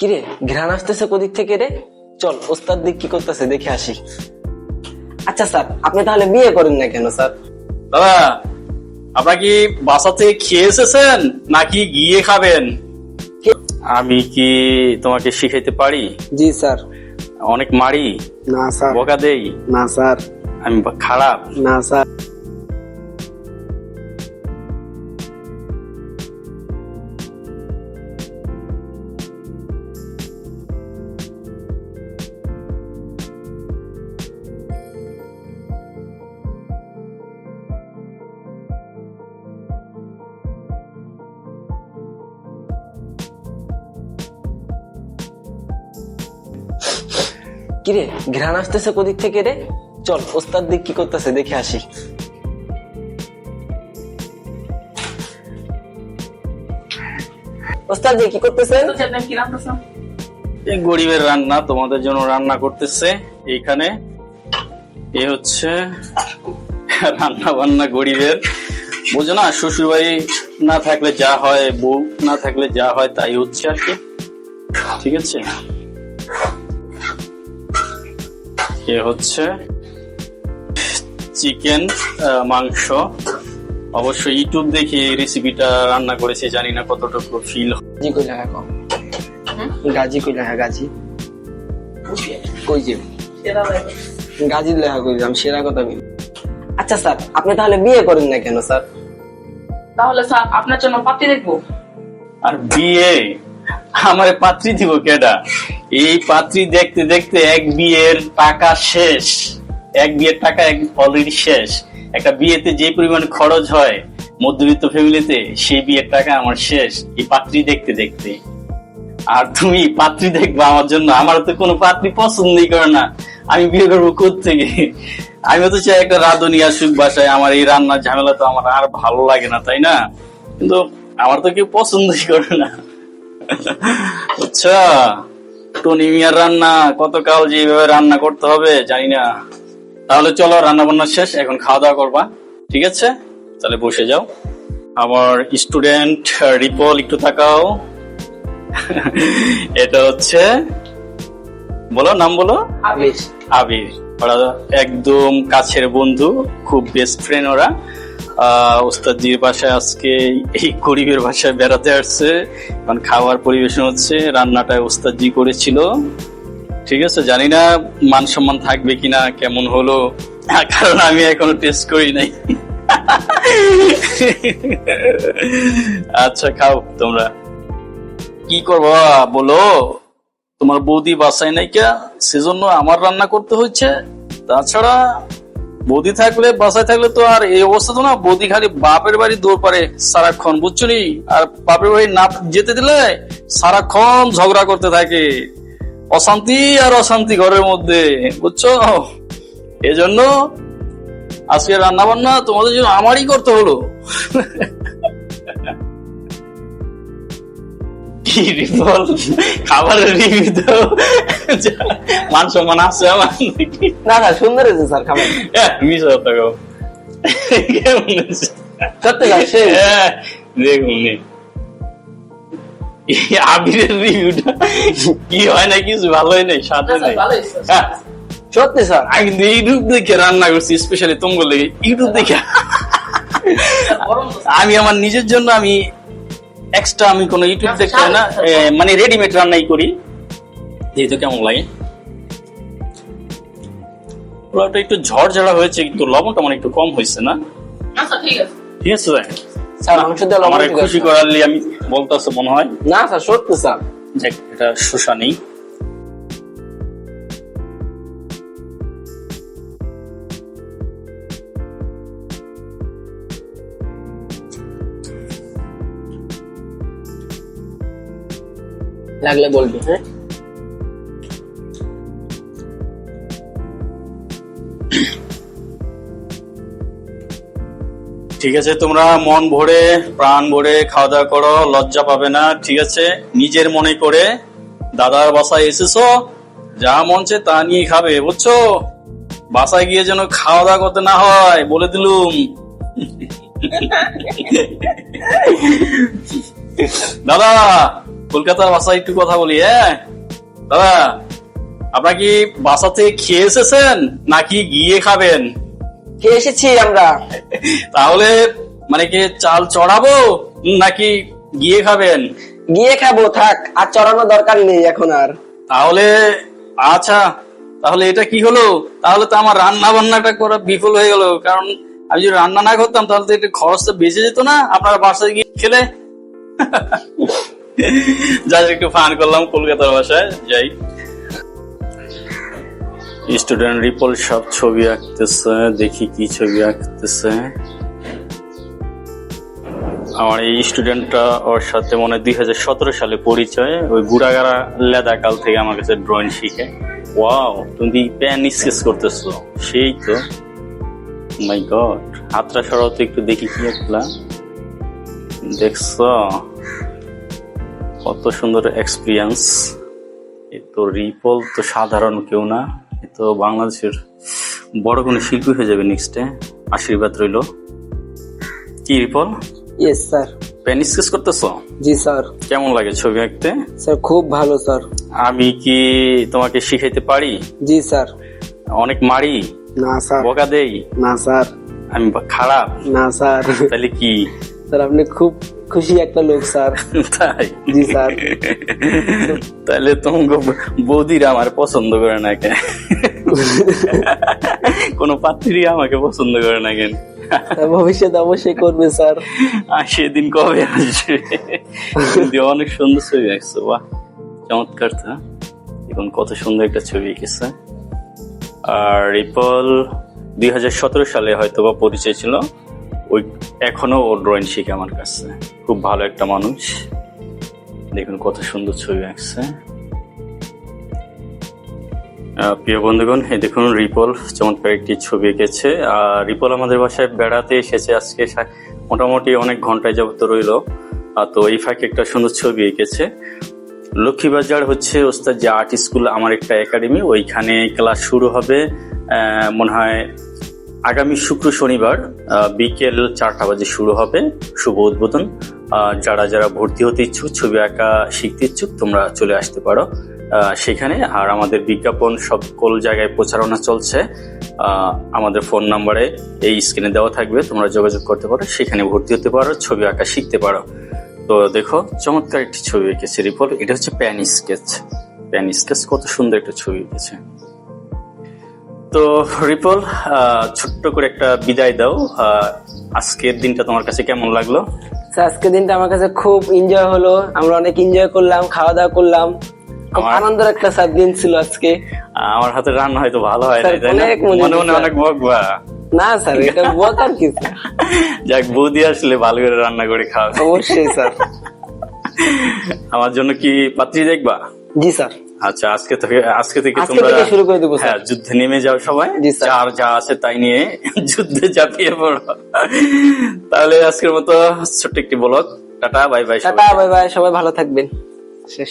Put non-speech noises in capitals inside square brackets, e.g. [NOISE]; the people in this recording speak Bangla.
কিরে ঘ্রাণ আসতেছে কোদিক থেকে রে? চল ওস্তাদ দিক কি করতেছে দেখে আসি। আচ্ছা স্যার আপনি তাহলে বিয়ে করেন না কেন স্যার? দাদা আপনারা কি বাসা থেকে খেয়ে এসেছেন নাকি গিয়ে খাবেন? আমি কি তোমাকে শিখাইতে পারি? জি স্যার। অনেক মারি। না স্যার। বোকা দেই? না স্যার। আমি খারাপ। না স্যার। কিরে ঘ্রাণ আসতেছে কোদিক থেকে রে? চল ওস্তাদ দিক কি করতেছে দেখে আসি। ওস্তাদ কি করতেছেন? এই গরিবের রান্না তোমাদের জন্য রান্না করতেছে। এইখানে এ হচ্ছে রান্না বান্না গরিবের। বুঝো না শ্বশুর বাড়ি না থাকলে যা হয় বউ না থাকলে যা হয় তাই হচ্ছে আর কি। ঠিক আছে? এ হচ্ছে চিকেন মাংস। অবশ্য ইউটিউব দেখে এই রেসিপিটা রান্না করেছে জানি না কতটুকু ফিল গাজি কইলা হ্যাঁ কও। গাজি কইলা হ্যাঁ গাজি। কই যে? গাজি লেখা কইলাম সেরা কথা কই। আচ্ছা স্যার আপনি তাহলে বিয়ে করেন না কেন স্যার? তাহলে স্যার আপনার জন্য পাত্রী দেখব। আর বিয়ে? আমার পাত্রী দিব কেডা? এই পাত্রী দেখতে দেখতে এক বিয়ের টাকা শেষ। এক বিয়ের টাকা অলরেডি শেষ। একটা বিয়েতে যে পরিমাণ খরচ হয়, মধ্যবিত্ত ফ্যামিলিতে সেই বিয়ের টাকা আমার শেষ। এই পাত্রী দেখতে দেখতে। আর তুমি পাত্রী দেখবা আমার জন্য। আমার তো কোনো পাত্রী পছন্দই করে না, আমি বিয়ে করব থেকে আমি তো চাই একটা রাঁধুনি আসুক বাসায়, আমার এই রান্নার ঝামেলা তো আমার আর ভালো লাগে না, তাই না? কিন্তু আমার তো কেউ পছন্দই করে না। আচ্ছা টনি মিয়ার রান্না কতকাল যে এইভাবে রান্না করতে হবে জানি না। তাহলে চলো রান্না বান্না শেষ এখন খাওয়া দাওয়া করবা ঠিক আছে? তাহলে বসে যাও। আমার স্টুডেন্ট রিপল একটু তাকাও। [LAUGHS] এটা হচ্ছে বলো নাম বলো? আবির। আবির। ওরা একদম কাছের বন্ধু খুব বেস্ট ফ্রেন্ড ওরা। ওস্তাদজির বাসায় আজকে এই গরিবের বাসায় বেড়াতে আসছে। কারণ খাওয়ার পরিবেশন হচ্ছে, রান্নাটা ওস্তাদজি করেছিল। ঠিক আছে, জানি না মান সম্মান থাকবে কিনা, কেমন হলো, কারণ আমি এখনও টেস্ট করি নাই। আচ্ছা খাও তোমরা। কি করব বলো? তোমার বৌদি বাসায় নাই কে? সেজন্য আমার রান্না করতে হচ্ছে তাছাড়া বৌদি থাকলে, বাসায় থাকলে তো আর এই অবস্থা তো না। বদি খালি বাপের বাড়ি দৌড় পারে সারাক্ষণ, বুঝছ নি? আর বাপের বাড়ি না যেতে দিলে সারাক্ষণ ঝগড়া করতে থাকে। অশান্তি আর অশান্তি ঘরের মধ্যে, বুঝছ? এজন্য আজকে রান্না বান্না তোমাদের জন্য আমারই করতে হলো। [LAUGHS] কি রিপল খাবারের রিভিউ মান সম্মান আছে আমার না না সুন্দর হয়েছে স্যার খাবার। মিস হতো গো কেমন সত্যি দেখুন নে। আবিরের রিভিউটা কি হয় না কিছু ভালো হয় নাই সাথে নাই? হ্যাঁ, সত্যি স্যার। আমি কিন্তু ইউটিউব দেখে রান্না করছি স্পেশালি তোমার লেগে। ইউটিউব দেখে আমি আমার নিজের জন্য আমি এক্সট্রা আমি কোনো ইউটিউব দেখতে না মানে রেডিমেড রান্নাই করি। যেহেতু কেমন লাগে? পোলাওটা একটু ঝড়ঝাড়া হয়েছে কিন্তু লবণটা মানে একটু কম হয়েছে না? আচ্ছা ঠিক আছে। ঠিক আছে স্যার মাংস দিয়ে লবণ আমার খুশি করার আমি বলতেছে মনে হয়। না স্যার সত্যি স্যার। দেখ এটা শোষা নেই। লাগলে বলবি হ্যাঁ? ঠিক আছে তোমরা মন ভরে প্রাণ ভরে খাওয়া দাওয়া করো লজ্জা পাবে না ঠিক আছে? নিজের মনে করে দাদার বাসায় এসেছ যা মন চায় তা নিয়ে খাবে বুঝছ? বাসায় গিয়ে যেন খাওয়া দাওয়া করতে না হয় বলে দিলুম। [LAUGHS] দাদা কলকাতার ভাষায় একটু কথা বলি হ্যাঁ? দাদা আপনারা কি বাসা থেকে খেয়ে এসেছেন নাকি গিয়ে খাবেন? খেয়ে এসেছি আমরা। তাহলে মানে কি চাল চড়াবো নাকি গিয়ে খাবেন? গিয়ে খাব থাক আর চড়ানো দরকার নেই এখন আর। তাহলে আচ্ছা তাহলে এটা কি হলো? তাহলে তো আমার রান্না বান্নাটা করা বিফল হয়ে গেল কারণ আমি যদি রান্না না করতাম তাহলে তো একটু খরচটা বেঁচে যেত না আপনার বাসায় গিয়ে খেলে। যাই একটু ফান করলাম কলকাতার বাসায় যাই। স্টুডেন্ট রিপল সব ছবি আঁকতেছে, দেখি কি ছবি আঁকতেছে। আমার এই স্টুডেন্টটা ওর সাথে মনে দুই সালে পরিচয়, ওই গুড়াগাড়া লেদা কাল থেকে আমার কাছে ড্রয়িং শিখে। ওয়াও তুমি প্যান স্কেচ করতেছো? সেই তো। মাই গড হাতটা সরাও তো একটু দেখি কি একলা দেখছ? কত সুন্দর এক্সপিরিয়েন্স এ তো রিপল তো সাধারণ কেউ না এ তো বাংলাদেশের বড় কোনো শিল্পী হয়ে যাবে নেক্সটে আশীর্বাদ রইল। কি ripple yes sir pen sketch করতেছো? জি স্যার কেমন লাগে ছবি আঁকতে? স্যার খুব ভালো স্যার আমি কি তোমাকে শিখাইতে পারি? জি স্যার অনেক মারি। না স্যার বকা দেই? না স্যার আমি খারাপ? না স্যার তাহলে কি? স্যার আপনি খুব খুশি একটা লোক স্যার তাই? জি স্যার তাহলে তোমাকে বৌদিরা আমার পছন্দ করে না কেন? কোনো পাত্রী আমাকে পছন্দ করে না কেন? স্যার, ভবিষ্যতে অবশ্যই করবে স্যার। আর সেদিন কবে আসবে? কিন্তু অনেক সুন্দর ছবি আঁকছো বাহ। চমৎকার তা এখন কত সুন্দর একটা ছবি এঁকেছে। আর রিপল দুই হাজার সতেরো সালে হয়তো বা পরিচয় ছিল। ওই এখনও ও ড্রয়িং শিখে আমার কাছে। খুব ভালো একটা মানুষ। দেখুন কত সুন্দর ছবি আঁকছে। প্রিয় বন্ধুগণ, এই দেখুন রিপল, চমৎকার একটি ছবি এঁকেছে। আর রিপল আমাদের বাসায় বেড়াতে এসেছে আজকে। মোটামুটি অনেক ঘন্টায় যাবত রইল। তো এই ফাঁকে একটা সুন্দর ছবি এঁকেছে। লক্ষ্মীবাজার হচ্ছে ওস্তাদ যে আর্ট স্কুল, আমার একটা একাডেমি। ওইখানে ক্লাস শুরু হবে মনে হয় আগামী শুক্র শনিবার বিকেল চারটা বাজে শুরু হবে। শুভ উদ্বোধন। যারা যারা ভর্তি হতে ইচ্ছুক, ছবি আঁকা শিখতে ইচ্ছুক, তোমরা চলে আসতে পারো। সেখানে আর আমাদের বিজ্ঞাপন সকল জায়গায় প্রচারণা চলছে। আমাদের ফোন নাম্বারে এই স্ক্রিনে দেওয়া থাকবে, তোমরা যোগাযোগ করতে পারো। সেখানে ভর্তি হতে পারো, ছবি আঁকা শিখতে পারো। তো দেখো, চমৎকার একটি ছবি এঁকেছে রিপোর্ট এটা হচ্ছে প্যান স্কেচ। প্যান স্কেচ কত সুন্দর একটা ছবি এঁকেছে। তো রিপল ছোট্ট করে একটা বিদায় দাও। আজকের দিনটা তোমার কাছে কেমন লাগল? আজকের দিনটা আমার কাছে খুব এনজয় হলো। আমরা অনেক এনজয় করলাম খাওয়া দাওয়া করলাম। খুব আনন্দের একটা স্যার দিন ছিল আজকে। আমার হাতে রান্না হয়তো ভালো হয় না? মনে মনে। অনেক বকবা না স্যার এটা বকার কিছু [LAUGHS] যাক বৌদি আসলে ভালো করে রান্না করে খাওয়া অবশ্যই স্যার। [LAUGHS] আমার জন্য কি পাত্রী দেখবা? জি স্যার। আচ্ছা আজকে থেকে আজকে থেকে তোমরা শুরু করে দেবো, হ্যাঁ যুদ্ধে নেমে যাও সবাই। আর যার যা আছে তাই নিয়ে [LAUGHS] যুদ্ধে ঝাঁপিয়ে পড়ো। তাহলে আজকের মতো ছোট্ট একটি blog. Tata bye bye tata bye bye সবাই ভালো থাকবেন। শেষ।